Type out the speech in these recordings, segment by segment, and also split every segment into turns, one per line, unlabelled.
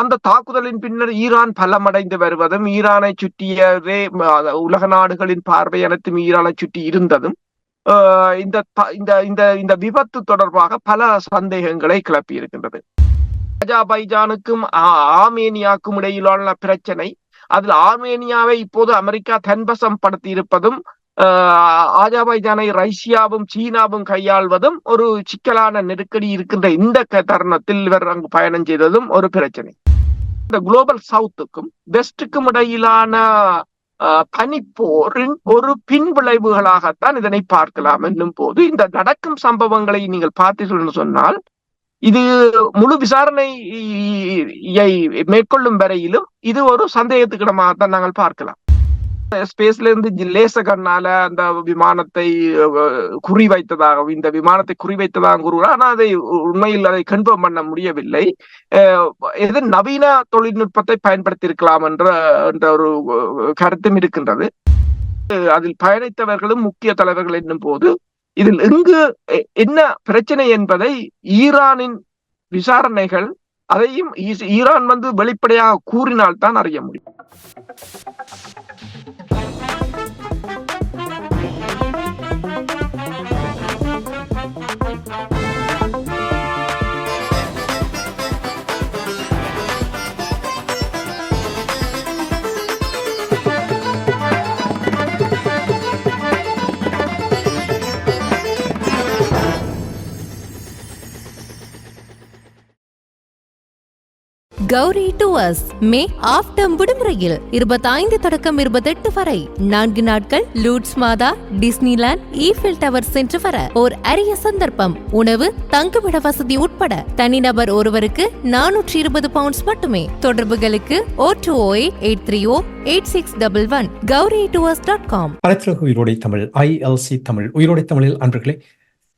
அந்த தாக்குதலின் பின்னர் ஈரான் பலமடைந்து வருவதும் ஈரானை சுற்றியவே உலக நாடுகளின் பார்வை அனைத்தும் ஈரானை சுற்றி இருந்ததும் இந்த இந்த இந்த இந்த விபத்து தொடர்பாக பல சந்தேகங்களை கிளப்பி இருக்கின்றது. அஜாபைஜானுக்கும் ஆர்மேனியாக்கும் இடையிலான பிரச்சனை அதில் ஆர்மேனியாவை இப்போது அமெரிக்கா தன்வசம் படுத்தி இருப்பதும் ஆஜாபைஜானை ரஷ்யாவும் சீனாவும் கையாள்வதும் ஒரு சிக்கலான நெருக்கடி இருக்கின்ற இந்த தருணத்தில் இவர் அங்கு பயணம் செய்ததும் ஒரு பிரச்சனை. இந்த குளோபல் சவுத்துக்கும் வெஸ்டுக்கும் இடையிலான தனிப்போரின் ஒரு பின்விளைவுகளாகத்தான் இதனை பார்க்கலாம் என்னும் போது இந்த நடக்கும் சம்பவங்களை நீங்கள் பார்த்தீர்கள் சொன்னால் இது முழு விசாரணையை மேற்கொள்ளும் வரையிலும் இது ஒரு சந்தேகத்துக்கிடமாகத்தான் நாங்கள் பார்க்கலாம். ஸ்பேஸ்ல இருந்து லேச கண்ணால அந்த விமானத்தை குறிவைத்ததாகவும் இந்த விமானத்தை குறிவைத்ததாக கூறுகிறார். ஆனால் அதை உண்மையில் அதை கன்ஃபார்ம் பண்ண முடியவில்லை. எது நவீன தொழில்நுட்பத்தை பயன்படுத்தி இருக்கலாம் என்ற என்ற ஒரு கருத்தும் இருக்கின்றது. அதில் பயணித்தவர்களும் முக்கிய தலைவர்கள் என்னும் போது இதில் எங்கு என்ன பிரச்சனை என்பதை ஈரானின் விசாரணைகள் அதையும் ஈரான் வந்து வெளிப்படையாக கூறினால் தான் அறிய முடியும்.
கௌரி டுவர்ஸ் மே ஆஃப்டம் விடுமுறையில் இருபத்தைந்து தொடக்கம் இருபத்தெட்டு வரை நான்கு நாட்கள் லூட்ஸ் மாதா டிஸ்னிலாண்ட் ஈஃபில் டவர் சென்று வர ஓர் அரிய சந்தர்ப்பம். உணவு தங்குமிட வசதி உட்பட தனிநபர் ஒருவருக்கு நானூற்றி இருபது பவுண்ட்ஸ் மட்டுமே. தொடர்புகளுக்கு O two O eight three O eight six double one Gauri towers dot com
அனைத்துலக உயிரோடை தமிழ் ஐஎல்சி தமிழ் உயிரோடை தமிழில் அன்பர்களே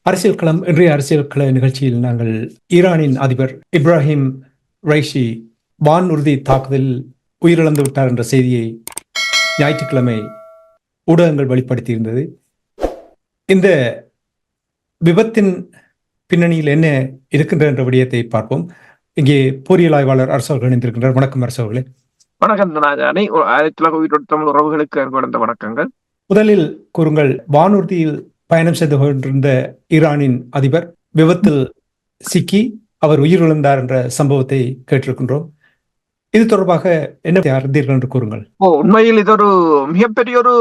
அரசியல் களம் இன்றைய அரசியல் கள நிகழ்ச்சியில் நாங்கள் ஈரானின் அதிபர் இப்ராஹிம் ரைஷி வானூர்தி தாக்குதலில் உயிரிழந்து விட்டார் என்ற செய்தியை ஞாயிற்றுக்கிழமை ஊடகங்கள் வெளிப்படுத்தியிருந்தது. இந்த விபத்தின் பின்னணியில் என்ன இருக்கின்ற என்ற விடயத்தை பார்ப்போம். இங்கே பொறியியல் ஆய்வாளர் அரசவர்கள் இணைந்திருக்கின்றார். வணக்கம் அரசவர்களே
வணக்கம் தனாஜானி ஆயிரத்தி உயிரோடு தமிழ் உறவுகளுக்கு அன்படைந்த வணக்கங்கள்.
முதலில் கூறுங்கள். வானூர்தியில் பயணம் செய்து கொண்டிருந்த ஈரானின் அதிபர் விபத்தில் சிக்கி அவர் உயிரிழந்தார் என்ற சம்பவத்தை கேட்டிருக்கின்றோம். இது தொடர்பாக என்ன அறிந்தீர்கள் என்று கூறுங்கள்.
ஓ உண்மையில் இது ஒரு மிகப்பெரிய ஒரு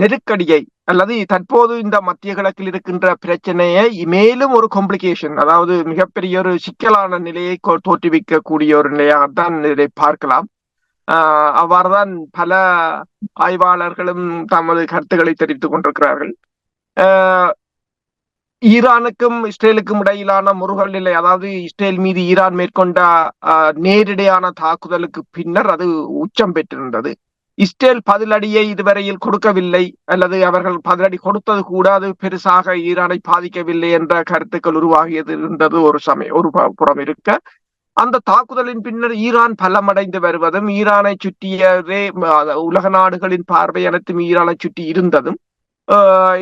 நெருக்கடியை அல்லது தற்போது இந்த மத்திய கிழக்கில் இருக்கின்ற பிரச்சனையை மேலும் ஒரு காம்ப்ளிகேஷன் அதாவது மிகப்பெரிய ஒரு சிக்கலான நிலையை தோற்றுவிக்கக்கூடிய ஒரு நிலையாகத்தான் இதை பார்க்கலாம். அவ்வாறுதான் பல ஆய்வாளர்களும் தமது கருத்துக்களை தெரிவித்துக் கொண்டிருக்கிறார்கள். ஈரானுக்கும் இஸ்ரேலுக்கும் இடையிலான முருகல் நிலை அதாவது இஸ்ரேல் மீது ஈரான் மேற்கொண்ட நேரிடையான தாக்குதலுக்கு பின்னர் அது உச்சம் பெற்றிருந்தது. இஸ்ரேல் பதிலடியை இதுவரையில் கொடுக்கவில்லை அல்லது அவர்கள் பதிலடி கொடுத்தது கூட அது பெருசாக ஈரானை பாதிக்கவில்லை என்ற கருத்துக்கள் உருவாகியது இருந்தது ஒரு சமயம் ஒரு புறம் இருக்க. அந்த தாக்குதலின் பின்னர் ஈரான் பலமடைந்து வருவதும் ஈரானை சுற்றியவே உலக நாடுகளின் பார்வை அனைத்தும் ஈரானை சுற்றி இருந்ததும்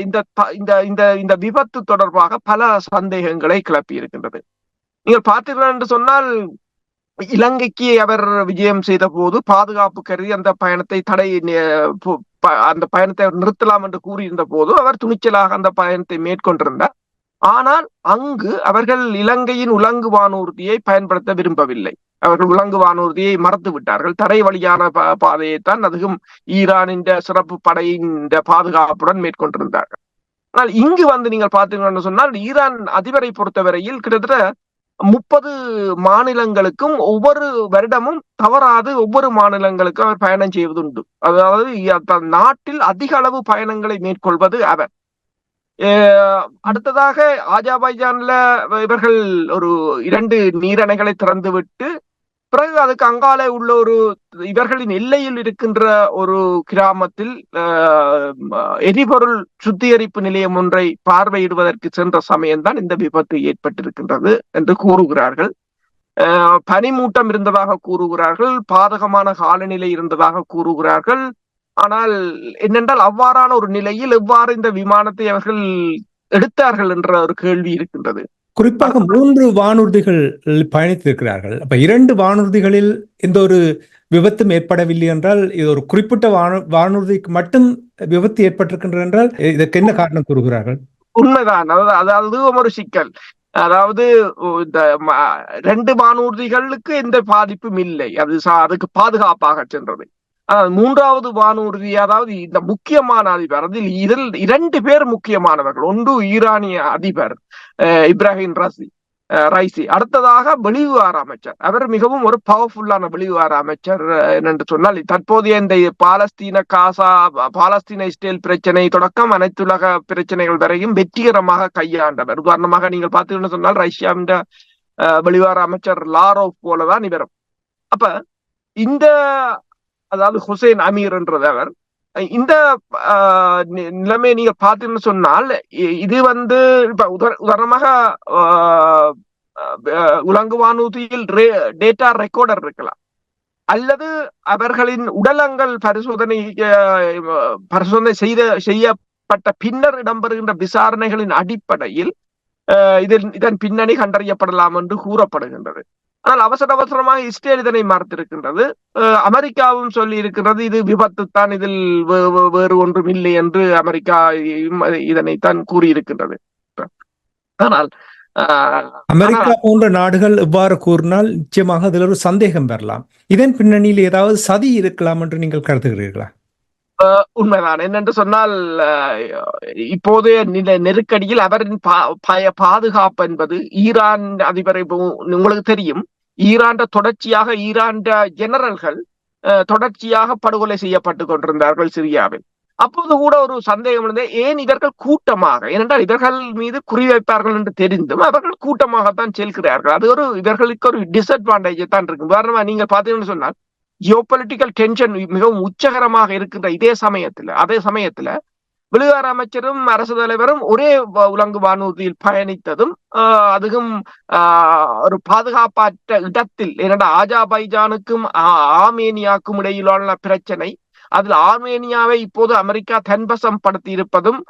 இந்த இந்த இந்த இந்த விபத்து தொடர்பாக பல சந்தேகங்களை கிளப்பி இருக்கின்றது. நீங்கள் பார்த்தீர்கள் என்று சொன்னால் இலங்கைக்கு அவர் விஜயம் செய்த போது பாதுகாப்பு கருதி அந்த பயணத்தை தடை அந்த பயணத்தை நிறுத்தலாம் என்று கூறியிருந்த போது அவர் துணிச்சலாக அந்த பயணத்தை மேற்கொண்டிருந்தார். ஆனால் அங்கு அவர்கள் இலங்கையின் உலங்கு வானூர்தியை பயன்படுத்த விரும்பவில்லை. அவர்கள் விலங்கு வானூர்தியை மறந்து விட்டார்கள். தரை வழியான பாதையைத்தான் அதுவும் ஈரானின் சிறப்பு படையின் பாதுகாப்புடன் மேற்கொண்டிருந்தார்கள். ஆனால் இங்கு வந்து நீங்கள் பார்த்தீங்கன்னு சொன்னால் ஈரான் அதிபரை பொறுத்தவரையில் கிட்டத்தட்ட முப்பது மாநிலங்களுக்கும் ஒவ்வொரு வருடமும் தவறாது ஒவ்வொரு மாநிலங்களுக்கும் அவர் பயணம் செய்வதுண்டு. அதாவது நாட்டில் அதிக அளவு பயணங்களை மேற்கொள்வது அவர். அடுத்ததாக ஆஜாபைஜான்ல இவர்கள் ஒரு இரண்டு நீரணைகளை திறந்துவிட்டு பிறகு அதுக்கு அங்காலே உள்ள ஒரு இவர்களின் எல்லையில் இருக்கின்ற ஒரு கிராமத்தில் எரிபொருள் சுத்திகரிப்பு நிலையம் ஒன்றை பார்வையிடுவதற்கு சென்ற சமயம்தான் இந்த விபத்து ஏற்பட்டிருக்கின்றது என்று கூறுகிறார்கள். பனிமூட்டம் இருந்ததாக கூறுகிறார்கள் பாதகமான காலநிலை இருந்ததாக கூறுகிறார்கள். ஆனால் என்னென்றால் அவ்வாறான ஒரு நிலையில் எவ்வாறு இந்த விமானத்தை அவர்கள் எடுத்தார்கள் என்ற ஒரு கேள்வி இருக்கின்றது.
குறிப்பாக மூன்று வானூர்திகள் பயணித்திருக்கிறார்கள். அப்ப இரண்டு வானூர்திகளில் எந்த ஒரு விபத்தும் ஏற்படவில்லை என்றால் இது ஒரு குறிப்பிட்ட வானு வானூர்திக்கு மட்டும் விபத்து ஏற்பட்டிருக்கின்றது என்றால் இதற்கு என்ன காரணம் கூறுகிறார்கள்?
உண்மைதான் அதாவது அதாவது ஒரு சிக்கல். அதாவது இந்த ரெண்டு வானூர்திகளுக்கு எந்த பாதிப்பும் இல்லை. அது அதுக்கு பாதுகாப்பாக சென்றது. மூன்றாவது வானூர்தி அதாவது இந்த முக்கியமான அதிபர் அதில் இதில் இரண்டு பேர் முக்கியமானவர்கள். ஒன்று ஈரானிய அதிபர் இப்ராஹிம் ரசி ரைசி. அடுத்ததாக வெளிவிவகார அமைச்சர். அவர் மிகவும் ஒரு பவர்ஃபுல்லான வெளிவிவகார அமைச்சர் என்று சொன்னால் தற்போதைய இந்த பாலஸ்தீன காசா பாலஸ்தீன இஸ்ரேல் பிரச்சனை தொடக்கம் அனைத்துலக பிரச்சனைகள் வரையும் வெற்றிகரமாக கையாண்டவர். உதாரணமாக நீங்கள் பார்த்தீங்கன்னு சொன்னால் ரஷ்யாவின் அஹ், வெளிவிவகார அமைச்சர் லாரோவ் போலதான் இவரும். அப்ப இந்த அதாவது ஹுசைன் அமீர் இந்த நிலைமை நிலைமையை நீங்க பார்த்தீங்கன்னு சொன்னால் இது வந்து இப்ப உதாரணமாக உலங்கு வானூதியில் டேட்டா ரெக்கார்டர் இருக்கலாம். அல்லது அவர்களின் உடலங்கள் பரிசோதனை பரிசோதனை செய்த செய்யப்பட்ட பின்னர் இடம்பெறுகின்ற விசாரணைகளின் அடிப்படையில் ஆஹ், இதன் பின்னணி கண்டறியப்படலாம் என்று கூறப்படுகின்றது. ஆனால் அவசர அவசரமாக இஸ்ரேல் இதனை மறுத்திருக்கின்றது அமெரிக்காவும் சொல்லி இருக்கிறது இது விபத்து தான் இதில் வேறு ஒன்றும் இல்லை என்று அமெரிக்கா இதனைத்தான் கூறியிருக்கின்றது. ஆனால் ஆஹ்,
அமெரிக்கா போன்ற நாடுகள் இவ்வாறு கூறினால் நிச்சயமாக அதில் ஒரு சந்தேகம் வரலாம். இதன் பின்னணியில் ஏதாவது சதி இருக்கலாம் என்று நீங்கள் கருதுகிறீர்களா?
உண்மைதான். என்னென்று சொன்னால் அஹ், இப்போதைய நில நெருக்கடியில் அவரின் பா- பய பாதுகாப்பு என்பது ஈரான் அதிபரை உங்களுக்கு தெரியும். ஈரான் தொடர்ச்சியாக ஈரான் ஜெனரல்கள் தொடர்ச்சியாக படுகொலை செய்யப்பட்டு கொண்டிருந்தார்கள் சிரியாவில். அப்போது கூட ஒரு சந்தேகம் இருந்தது ஏன் இவர்கள் கூட்டமாக ஏனென்றால் இவர்கள் மீது குறிவைப்பார்கள் என்று தெரிந்தும் அவர்கள் கூட்டமாகத்தான் செல்கிறார்கள். அது ஒரு இவர்களுக்கு ஒரு டிஸ்அட்வான்டேஜ் தான் இருக்கு உதாரணமா நீங்க பாத்தீங்கன்னு சொன்னால் ஜியோபொலிட்டிக்கல் டென்ஷன் மிகவும் உச்சகரமாக இருக்கின்ற இதே சமயத்துல அதே சமயத்துல வெளிவார அமைச்சரும் அரசு தலைவரும் ஒரே வ- உலங்கு வானூர்தியில் பயணித்ததும் ஆஹ், அதுவும் ஆஹ், ஒரு பாதுகாப்பற்ற இடத்தில் ஏனென்றா ஆஜாபைஜானுக்கும் ஆ- ஆர்மேனியாவுக்கும் இடையிலான பிரச்சனை. அதில் ஆர்மேனியாவை இப்போது அமெரிக்கா தன்வசம் படுத்தி இருப்பதும்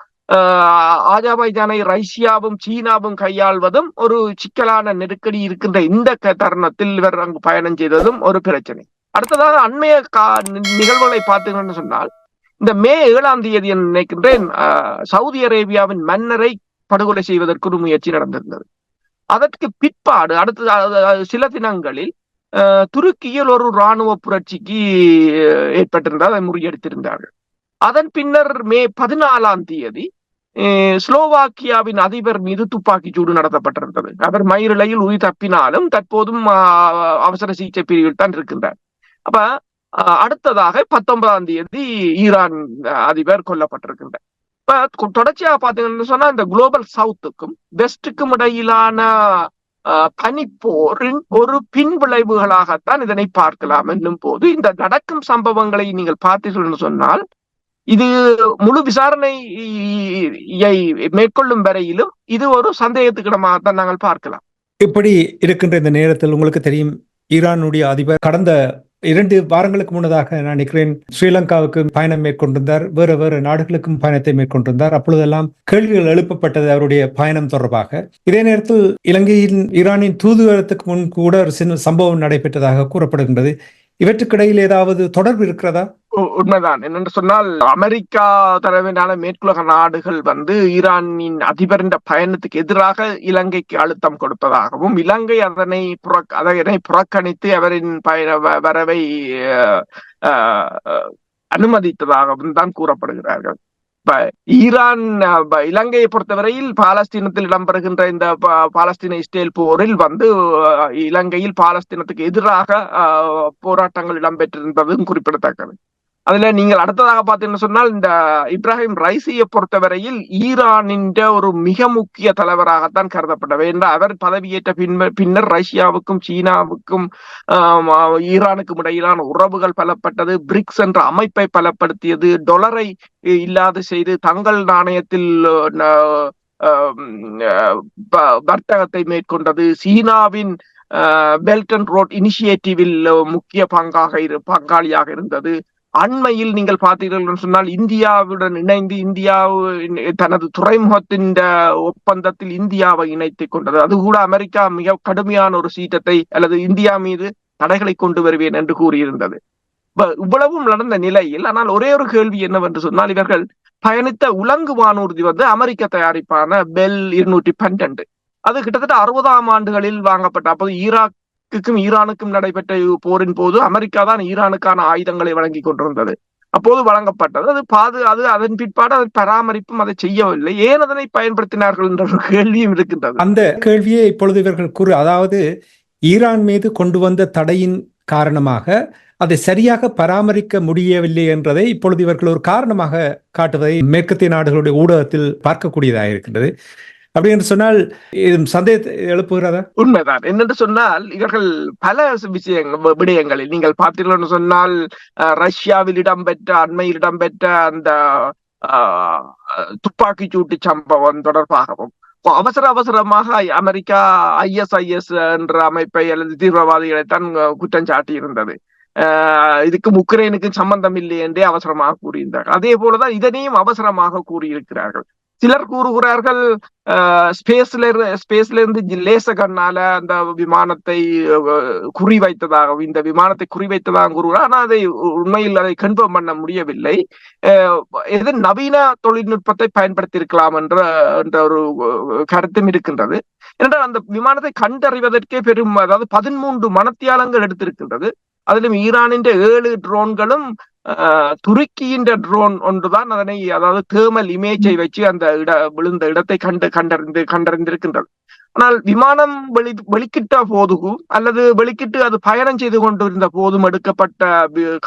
ஆஜாபைஜானை ரஷ்யாவும் சீனாவும் கையாள்வதும் ஒரு சிக்கலான நெருக்கடி இருக்கின்ற இந்த க- தருணத்தில் இவர் அங்கு பயணம் செய்ததும் ஒரு பிரச்சனை. அடுத்ததாக அண்மைய கா- நிகழ்வுகளை பார்த்தீங்கன்னு சொன்னால் இந்த மே ஏழாம் தேதி என்று நினைக்கின்றேன் சவுதி அரேபியாவின் மன்னரை படுகொலை செய்வதற்கு ஒரு முயற்சி நடந்திருந்தது. அதற்கு பிற்பாடு அடுத்த சில தினங்களில் துருக்கியில் ஒரு இராணுவ புரட்சிக்கு ஏற்பட்டிருந்தால் அதை முறியடித்திருந்தார்கள். அதன் பின்னர் மே பதினாலாம் தேதி அஹ், ஸ்லோவாக்கியாவின் அதிபர் மீது துப்பாக்கி சூடு நடத்தப்பட்டிருந்தது. அவர் மயிரிழையில் உயிர் தப்பினாலும் தற்போதும் அவசர சிகிச்சை பிரிவில் தான் இருக்கின்றார். அப்ப அடுத்ததாக பத்தொன்பதாம் தேதி ஈரான் அதிபர் கொல்லப்பட்டிருக்கின்றார். இப்ப தொடர்ச்சியா பாத்தீங்கன்னு சொன்னா இந்த குளோபல் சவுத்துக்கும் வெஸ்டுக்கும் இடையிலான பனிப்போரின் ஒரு பின்விளைவுகளாகத்தான் இதனை பார்க்கலாம் என்னும் போது இந்த நடக்கும் சம்பவங்களை நீங்கள் பார்த்தீர்கள்னு சொன்னால் இது முழு விசாரணையை மேற்கொள்ளும் வரையிலும் இது ஒரு சந்தேகத்துக்கிடமாகத்தான் நாங்கள் பார்க்கலாம்.
இப்படி இருக்கின்ற இந்த நேரத்தில் உங்களுக்கு தெரியும் ஈரானுடைய அதிபர் கடந்த இரண்டு வாரங்களுக்கு முன்னதாக நான் நினைக்கிறேன் ஸ்ரீலங்காவுக்கு பயணம் மேற்கொண்டிருந்தார். வேறு வேறு நாடுகளுக்கும் பயணத்தை மேற்கொண்டிருந்தார். அப்பொழுதெல்லாம் கேள்விகள் எழுப்பப்பட்டது அவருடைய பயணம் தொடர்பாக. இதே நேரத்தில் இலங்கையின் ஈரானின் தூதுவரத்துக்கு முன் கூட ஒரு சின்ன சம்பவம் நடைபெற்றதாக கூறப்படுகின்றது. இவற்றுக்கிடையில் ஏதாவது தொடர்பு இருக்கிறதா?
உண்மைதான். என்னென்று சொன்னால் அமெரிக்கா தலைமையிலான மேற்குலக நாடுகள் வந்து ஈரானின் அதிபரின் பயணத்துக்கு எதிராக இலங்கைக்கு அழுத்தம் கொடுப்பதாகவும் இலங்கை அதனை அதனை புறக்கணித்து அவரின் பயண வ- வரவை அஹ், அனுமதித்ததாகவும் தான் கூறப்படுகிறார்கள். ஈரான் இலங்கையை பொறுத்தவரையில் பாலஸ்தீனத்தில் இடம்பெறுகின்ற இந்த பாலஸ்தீன இஸ்ரேல் போரில் வந்து இலங்கையில் பாலஸ்தீனத்துக்கு எதிராக போராட்டங்கள் இடம்பெற்றிருந்ததும் குறிப்பிடத்தக்கது. அதுல நீங்கள் அடுத்ததாக பார்த்தீங்கன்னு சொன்னால் இந்த இப்ராஹிம் ரைசியை பொறுத்தவரையில் ஈரானின் ஒரு மிக முக்கிய தலைவராகத்தான் கருதப்பட்டவர் என்று அவர் பதவியேற்ற பின்னர் பின்னர் ரஷ்யாவுக்கும் சீனாவுக்கும் ஈரானுக்கும் இடையிலான உறவுகள் பலப்பட்டது பிரிக்ஸ் என்ற அமைப்பை பலப்படுத்தியது டொலரை இல்லாது செய்து தங்கள் நாணயத்தில் வர்த்தகத்தை மேற்கொண்டது சீனாவின் பெல்ட் அண்ட் ரோட் இனிஷியேட்டிவில் முக்கிய பங்காக இரு பங்காளியாக இருந்தது அண்மையில் நீங்கள் பார்த்தீர்கள் என்று சொன்னால் இந்தியாவுடன் இணைந்து இந்தியா தனது துறைமுகத்தின் ஒப்பந்தத்தில் இந்தியாவை இணைத்துக் கொண்டது. அது கூட அமெரிக்கா மிக கடுமையான ஒரு சீட்டத்தை அல்லது இந்தியா மீது தடைகளை கொண்டு வருவேன் என்று கூறியிருந்தது. இவ்வளவும் நடந்த நிலையில் ஆனால் ஒரே ஒரு கேள்வி என்னவென்று சொன்னால் இவர்கள் பயணித்த உலங்கு வானூர்தி வந்து அமெரிக்க தயாரிப்பான பெல் இருநூற்றி பன்னெண்டு அது கிட்டத்தட்ட அறுபதாம் ஆண்டுகளில் வாங்கப்பட்ட அப்போது ஈராக் ஈராக்குக்கும் ஈரானுக்கும் நடைபெற்ற போரின் போது அமெரிக்கா தான் ஈரானுக்கான ஆயுதங்களை வழங்கி கொண்டிருந்தது. அப்போது வழங்கப்பட்டது. அது பாது அது அதன் பிற்பாடு அதை பராமரிப்பும் அதை செய்யவில்லை. ஏன் அதனை பயன்படுத்தினார்கள் என்ற ஒரு கேள்வியும் இருக்கின்றது.
அந்த கேள்வியை இப்பொழுது இவர்கள் கூறு அதாவது ஈரான் மீது கொண்டு வந்த தடையின் காரணமாக அதை சரியாக பராமரிக்க முடியவில்லை என்றதை இப்பொழுது இவர்கள் ஒரு காரணமாக காட்டுவதை மேற்கத்திய நாடுகளுடைய ஊடகத்தில் பார்க்கக்கூடியதாக இருக்கின்றது அப்படி என்று சொன்னால் சந்தேகத்தை எழுப்புகிறதா?
உண்மைதான். என்னென்று சொன்னால் இவர்கள் பல விஷயங்கள் விடயங்களில் நீங்கள் பார்த்தீர்கள் சொன்னால் ரஷ்யாவில் இடம்பெற்ற அண்மையில் இடம்பெற்ற அந்த துப்பாக்கி சூட்டு சம்பவம் தொடர்பாகவும் அவசர அவசரமாக அமெரிக்கா ஐஎஸ்ஐஎஸ் என்ற அமைப்பை அல்லது தீவிரவாதிகளை தான் குற்றம் சாட்டி இருந்தது இதுக்கு உக்ரைனுக்கு சம்பந்தம் இல்லை என்றே அவசரமாக கூறியிருந்தார்கள். அதே போலதான் இதனையும் அவசரமாக கூறியிருக்கிறார்கள். சிலர் கூறுகிறார்கள் ஸ்பேஸ்ல ஸ்பேஸ்ல இருந்து லேச கண்ணால அந்த விமானத்தை குறிவைத்ததாக இந்த விமானத்தை குறிவைத்ததாக கூறுகிறார். ஆனால் அதை உண்மையில் அதை கன்ஃபார்ம் பண்ண முடியவில்லை. எது நவீன தொழில்நுட்பத்தை பயன்படுத்தி இருக்கலாம் என்ற என்ற ஒரு கருத்தும் இருக்கின்றது. என்றால் அந்த விமானத்தை கண்டறிவதற்கே பெரும் அதாவது பதிமூன்று மனத்தியாலங்கள் எடுத்திருக்கின்றது. அதிலும் ஈரானின் ஏழு ட்ரோன்களும் துருக்கியின் ட்ரோன் ஒன்றுதான் அதனை அதாவது தேர்மல் இமேஜை வச்சு அந்த இட விழுந்த இடத்தை கண்டு கண்டறிந்து கண்டறிந்திருக்கின்றது. ஆனால் விமானம் வெளி வெளிக்கிட்ட போதும் அல்லது வெளிக்கிட்டு அது பயணம் செய்து கொண்டிருந்த போதும் எடுக்கப்பட்ட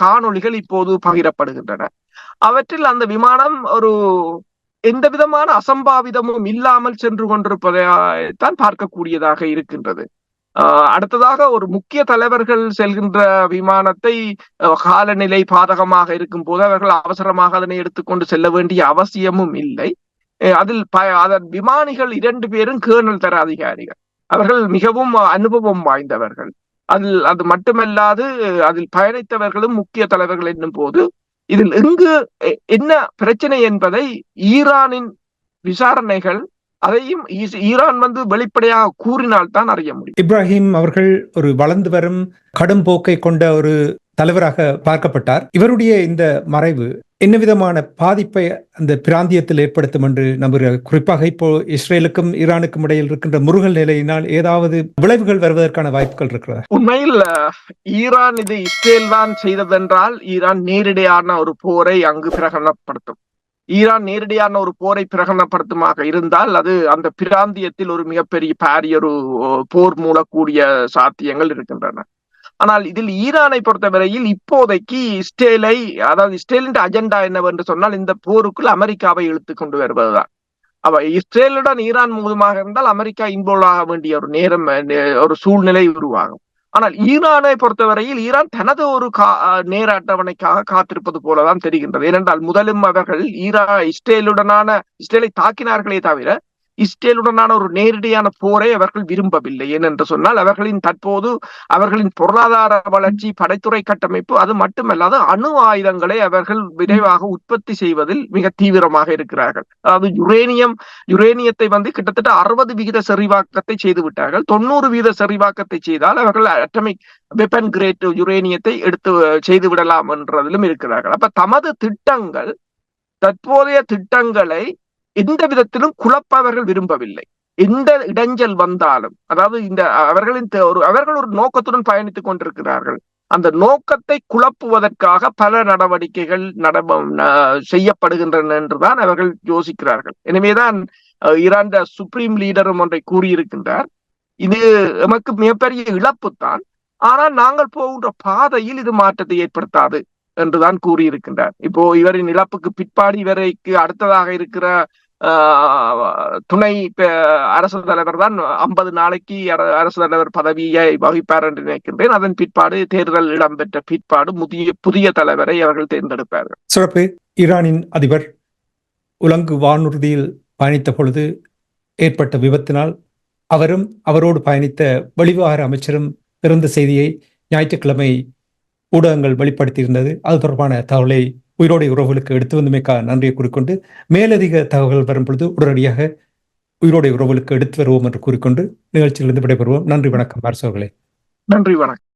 காணொளிகள் இப்போது பகிரப்படுகின்றன. அவற்றில் அந்த விமானம் ஒரு எந்த விதமான அசம்பாவிதமும் இல்லாமல் சென்று கொண்டிருப்பதைத்தான் பார்க்கக்கூடியதாக இருக்கின்றது. அடுத்ததாக ஒரு முக்கிய தலைவர்கள் செல்கின்ற விமானத்தை காலநிலை பாதகமாக இருக்கும் போது அவர்கள் அவசரமாக அதனை எடுத்துக்கொண்டு செல்ல வேண்டிய அவசியமும் இல்லை. அதில் ப அதன் விமானிகள் இரண்டு பேரும் கேர்னல் தர அதிகாரிகள் அவர்கள் மிகவும் அனுபவம் வாய்ந்தவர்கள். அதில் அது மட்டுமல்லாது அதில் பயணித்தவர்களும் முக்கிய தலைவர்கள் என்னும் போது இதில் எங்கு என்ன பிரச்சனை என்பதை ஈரானின் விசாரணைகள் அதையும் ஈரான் வந்து வெளிப்படையாக கூறினால் தான் அறிய முடியும்.
இப்ராஹிம் அவர்கள் ஒரு வளர்ந்து வரும் கடும் போக்கை கொண்ட ஒரு தலைவராக பார்க்கப்பட்டார். இவருடைய இந்த மறைவு என்ன விதமான பாதிப்பை அந்த பிராந்தியத்தில் ஏற்படுத்தும் என்று நம்புகிறார் குறிப்பாக இப்போ இஸ்ரேலுக்கும் ஈரானுக்கும் இடையில் இருக்கின்ற முருகல் நிலையினால் ஏதாவது விளைவுகள் வருவதற்கான வாய்ப்புகள் இருக்கிறதா?
உண்மையில் ஈரான் இது இஸ்ரேல் தான் செய்ததென்றால் ஈரான் நேரடியான ஒரு போரை அங்கு பிரகடனப்படுத்தும். ஈரான் நேரடியான ஒரு போரை பிரகடனப்படுத்துமாக இருந்தால் அது அந்த பிராந்தியத்தில் ஒரு மிகப்பெரிய பாரியரு போர் மூலக்கூடிய சாத்தியங்கள் இருக்கின்றன. ஆனால் இதில் ஈரானை பொறுத்தவரையில் இப்போதைக்கு இஸ்ரேலை அதாவது இஸ்ரேலின் அஜெண்டா என்னவென்று சொன்னால் இந்த போருக்குள் அமெரிக்காவை இழுத்து கொண்டு வருவதுதான். அவ இஸ்ரேலுடன் ஈரான் முழுவதுமாக இருந்தால் அமெரிக்கா இன்வால்வ் ஆக வேண்டிய ஒரு நேரம் ஒரு சூழ்நிலை உருவாகும். ஆனால் ஈரானை பொறுத்தவரையில் ஈரான் தனது ஒரு கா நேர அட்டவணைக்காக காத்திருப்பது போலதான் தெரிகின்றது. ஏனென்றால் முதலும் அவர்கள் ஈரா இஸ்ரேலுடனான இஸ்ரேலை தாக்கினார்களே தவிர இஸ்ரேலுடனான ஒரு நேரடியான போரை அவர்கள் விரும்பவில்லை. ஏனென்று சொன்னால் அவர்களின் தற்போது அவர்களின் பொருளாதார வளர்ச்சி படைத்துறை கட்டமைப்பு அது மட்டுமல்லாது அணு ஆயுதங்களை அவர்கள் விரைவாக உற்பத்தி செய்வதில் மிக தீவிரமாக இருக்கிறார்கள். அதாவது யுரேனியம் யுரேனியத்தை வந்து கிட்டத்தட்ட அறுபது விகித செறிவாக்கத்தை செய்து விட்டார்கள். தொண்ணூறு வீத செறிவாக்கத்தை செய்தால் அவர்கள் அட்டமிக் வெப்பன் கிரேட் யுரேனியத்தை எடுத்து செய்து விடலாம் என்றதிலும் இருக்கிறார்கள். அப்ப தமது திட்டங்கள் தற்போதைய திட்டங்களை எந்த விதத்திலும் குழப்ப அவர்கள் விரும்பவில்லை. எந்த இடைஞ்சல் வந்தாலும் அதாவது இந்த அவர்களின் ஒரு அவர்கள் ஒரு நோக்கத்துடன் பயணித்துக் கொண்டிருக்கிறார்கள். அந்த நோக்கத்தை குழப்புவதற்காக பல நடவடிக்கைகள் நட செய்யப்படுகின்றன என்றுதான் அவர்கள் யோசிக்கிறார்கள். எனவேதான் ஈரான் சுப்ரீம் லீடரும் ஒன்றை கூறியிருக்கின்றார். இது எமக்கு மிகப்பெரிய இழப்பு தான். ஆனால் நாங்கள் போகின்ற பாதையில் இது மாற்றத்தை ஏற்படுத்தாது என்றுதான் கூறியிருக்கின்றார். இப்போ இவரின் இழப்புக்கு பிற்பாடு இவரைக்கு அடுத்ததாக இருக்கிற துணை அரசு தலைவர் தான் ஐம்பது நாளைக்கு அரசு தலைவர் பதவியை வகிப்பார் என்று நினைக்கின்றேன். அதன் பிற்பாடு தேர்தல் இடம்பெற்ற பிற்பாடு புதிய புதிய தலைவரை அவர்கள் தேர்ந்தெடுப்பார்கள்
சிறப்பு. ஈரானின் அதிபர் உலங்கு வானூர்தியில் பயணித்த பொழுது ஏற்பட்ட விபத்தினால் அவரும் அவரோடு பயணித்த வெளிவிவகார அமைச்சரும் இறந்த செய்தியை ஞாயிற்றுக்கிழமை ஊடகங்கள் வெளிப்படுத்தியிருந்தது. அது தொடர்பான தகவலை உயிரோடைய உறவுகளுக்கு எடுத்து வந்தமைக்காக நன்றியை கூறிக்கொண்டு மேலதிக தகவல்கள் வரும் பொழுது உடனடியாக உயிரோடைய உறவுகளுக்கு எடுத்து வருவோம் என்று கூறிக்கொண்டு நிகழ்ச்சியிலிருந்து விடைபெறுவோம். நன்றி வணக்கம். அரசு
நன்றி வணக்கம்.